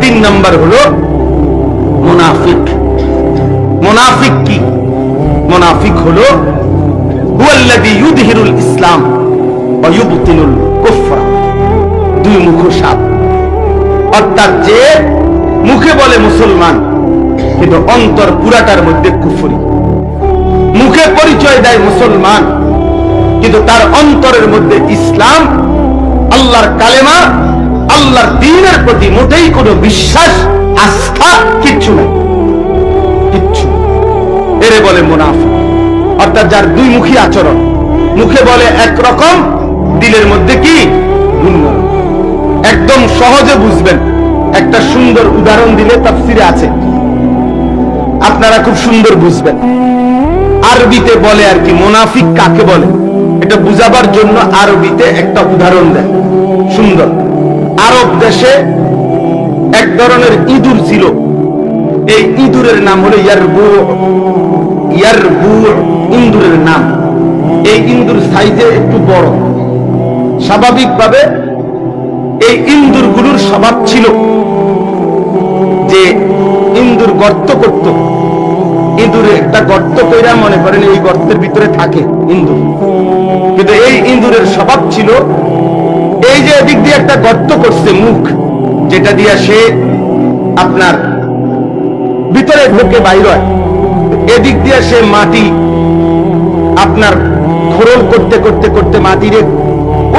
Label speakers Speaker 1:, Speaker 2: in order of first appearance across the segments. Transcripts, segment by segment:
Speaker 1: তিন নাম্বার হলো মুনাফিক। মুনাফিক কি? মুনাফিক হলো ইসলাম দুই মুখ সাপ অর্থাৎ যে মুখে বলে মুসলমান, কিন্তু অন্তর পুরাটার মধ্যে কুফরি। মুখে পরিচয় দেয় মুসলমান, কিন্তু তার অন্তরের মধ্যে ইসলাম, আল্লাহর কালেমা আল্লাহর দিনের প্রতি মোটেই কোনো বিশ্বাস, আস্থা কিচ্ছু নাই। কিচ্ছু এরে বলে মুনাফিক। অর্থাৎ যার দুই মুখী আচরণ, মুখে বলে একরকম দিলের মধ্যে কি? একদম সহজে বুঝবেন, একটা সুন্দর উদাহরণ দিলে তাফসিরে আছে। আপনারা খুব সুন্দর বুঝবেন। আরবিতে বলে আর কি, মোনাফিক কাকে বলে? এটা বুঝাবার জন্য আরবিতে একটা উদাহরণ দেয় সুন্দর। আরব দেশে এক ধরনের ইঁদুর ছিল। এই ইঁদুরের নাম হলো ইন্দুরের নাম। এই ইন্দুর সাইজে একটু বড়। স্বাভাবিকভাবে এই ইন্দুরগুলোর স্বভাব ছিল যে ইন্দুর গর্ত করত। ইঁদুরে একটা গর্ত কইরা মনে করেন এই গর্তের ভিতরে থাকে ইন্দুর কিন্তু এই ইন্দুরের স্বভাব ছিল এদিক দিয়ে একটা গর্ত করছে মুখ, যেটা দিয়ে সে আপনার ভিতরে ঢোকে বাইর এদিক দিয়ে সে মাটি আপনার খোরল করতে করতে করতে মাটিরে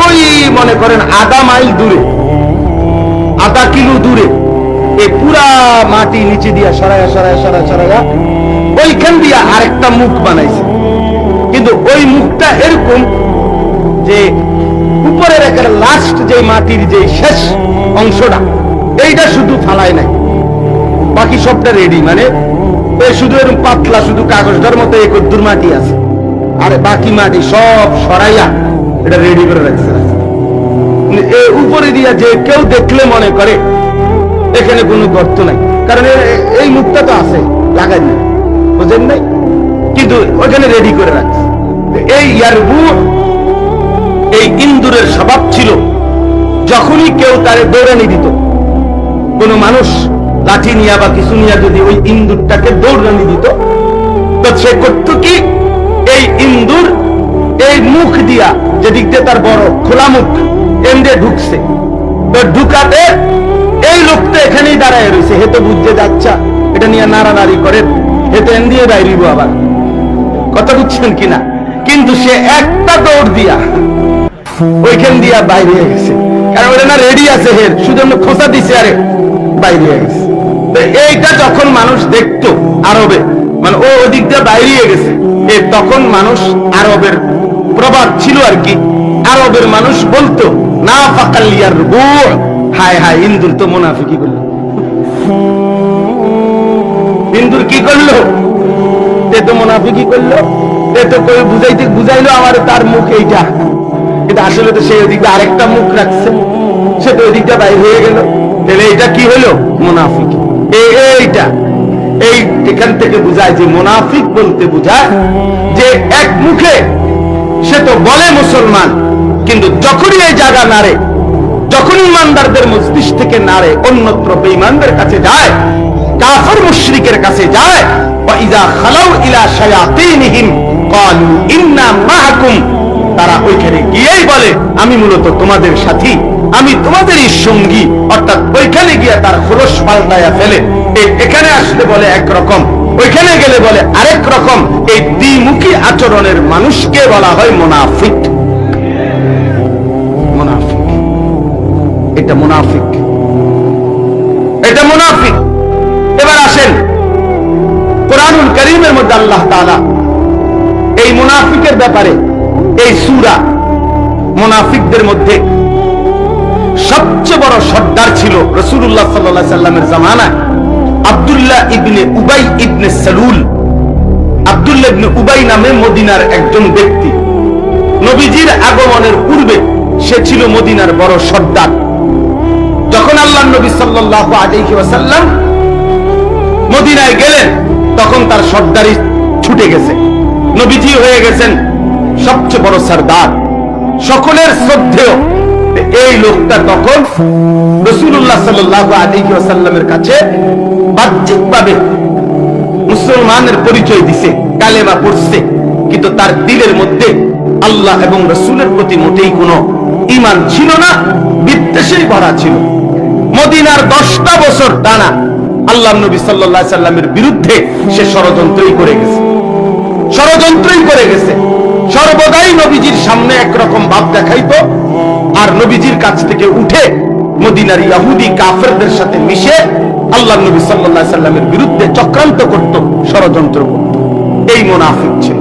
Speaker 1: ওই মনে করেন আধা মাইল দূরে, আধা কিলো দূরে এই পুরা মাটি নিচে দিয়া সরায়া সরায়া সরায়া সরায়া ওইখান দিয়া আরেকটা মুখ বানাইছে। কিন্তু ওই মুখটা এরকম যে উপরের লাস্ট যে মাটির যে শেষ অংশটা, এইটা শুধু ফালায় নাই। বাকি সবটা রেডি মানে এই শুধু এরকম পাতলা শুধু কাগজটার মতো এক কদ্দুর মাটি আছে। আর বাকি মাটি সব সরাইয়া এটা রেডি করে রাখছে। এই উপরে দিয়া যে কেউ দেখলে মনে করে, এখানে কোনো গর্ত নাই। কারণ এই মুখটা তো আছে, লাগাই নাই বুঝেন নাই? কিন্তু ওখানে রেডি করে রাখছে। এই ইয়ারবু এই ইন্দুরের স্বভাব ছিল, যখনই কেউ তারে দৌড়ানি দিত। কোনো মানুষ লাঠি নিয়া বা কিছু নিয়া যদি ওই ইন্দুরটাকে দৌড়ানি দিত, তো সে করতো কি? এই ইন্দুর এই মুখ দিয়া যেদিক দিয়ে তার বড় খোলা মুখ এম দিয়ে ঢুকছে। তো ঢুকাতে এই লোকটা এখানেই দাঁড়ায় রয়েছে। হে তো বুঝতে যাচ্ছা, এটা নিয়ে নাড়ানাড়ি করে, হে তো এন দিয়ে বাইরিব আবার। কথা বুঝছেন কিনা? কিন্তু সে একটা দৌড় দিয়া ওইখান দিয়া বাইরে গেছে। কারণ ওটা না রেডি আছে হের দিছে আরে, বাইরে গেছে। এইটা যখন মানুষ দেখতো আরবে মানে ও গেছে, এ তখন মানুষ আরবের ছিল আর কি। আরবের মানুষ বলতো না হায় হায়, ইন্দুর তো মুনাফিকি করল ইন্দুর কি করল? এ তো মুনাফিকি করল। এ তো কই বুঝাইতে, বুঝাইলো আমার, তার মুখ এইটা। কিন্তু আসলে তো সেই ওদিকটা আরেকটা মুখ রাখছে। সে তো ওদিকটা বাইরে হয়ে গেল। তাহলে এটা কি হলো? মুনাফিক। এই, এইটা। এই এখান থেকে বুঝায় যে মুনাফিক বলতে বুঝায় যে এক মুখে সে তো বলে মুসলমান, কিন্তু যখনই এই জায়গা নাড়ে যখন ইমানদারদের মস্তিষ্ক থেকে নাড়ে, অন্যত্র বেঈমানদের কাছে যায়, কাফর মুশরিকের কাছে যায় ওয়াইদা খালাউ ইলা শায়াতিনহিম, ক্বালু ইন্না মাআকুম তারা ওইখানে গিয়েই বলে আমি মূলত তোমাদের সাথী, আমি তোমাদেরই সঙ্গী, অর্থাৎ ওইখানে গিয়ে তার খোলস পাল্টায়া ফেলে এখানে আসলে বলে একরকম ওইখানে গেলে বলে আরেক রকম, এই দ্বিমুখী আচরণের মানুষকে বলা হয় মোনাফিক। মোনাফিক। এটা মুনাফিক। এটা মুনাফিক। এবার আসেন, কোরআনুল করিমের মধ্যে আল্লাহ তাআলা এই মুনাফিকের ব্যাপারে, এই সূরা মুনাফিকদের মধ্যে সবচেয়ে বড় সর্দার ছিল রাসূলুল্লাহ সাল্লাল্লাহু আলাইহি সাল্লামের জামানায় আব্দুল্লাহ ইবনে উবাই ইবনে সালুল। আব্দুল্লাহ ইবনে উবাই নামে মদিনার একজন ব্যক্তি। নবীজির আগমনের পূর্বে সে ছিল মদিনার বড় সর্দার। যখন আল্লাহ নবী সাল্লাল্লাহু আলাইহি ওয়াসাল্লাম মদিনায় গেলেন, তখন তার সর্দারি ছুটে গেছে। নবীজি হয়ে গেছেন সবচেয়ে বড় সর্দার। সকলের শ্রদ্ধেয়। এই লোকটা তখন রসুল্লাহ সাল্লাহ আলী সাল্লামের কাছে বাহ্যিকভাবে মুসলমানের পরিচয় দিছে, কালেমা পড়ছে। কিন্তু তার দিলের মধ্যে আল্লাহ এবং রসুলের প্রতি মোটেই কোনো ইমান ছিল না, বিদ্বেষেই ভরা ছিল। মদিনার দশটা বছর টানা আল্লাহ নবী সাল্লাহ সাল্লামের বিরুদ্ধে সে ষড়যন্ত্রই করে গেছে। ষড়যন্ত্রই করে গেছে। সর্বদাই নবীজির সামনে একরকম ভাব দেখাইত। আর নবীজির কাছ থেকে উঠে মদিনার ইয়াহুদি কাফেরদের সাথে মিশে আল্লাহ নবী সাল্লাহ সাল্লামের বিরুদ্ধে চক্রান্ত করত ষড়যন্ত্র করত। এই মোনাফিক ছিল।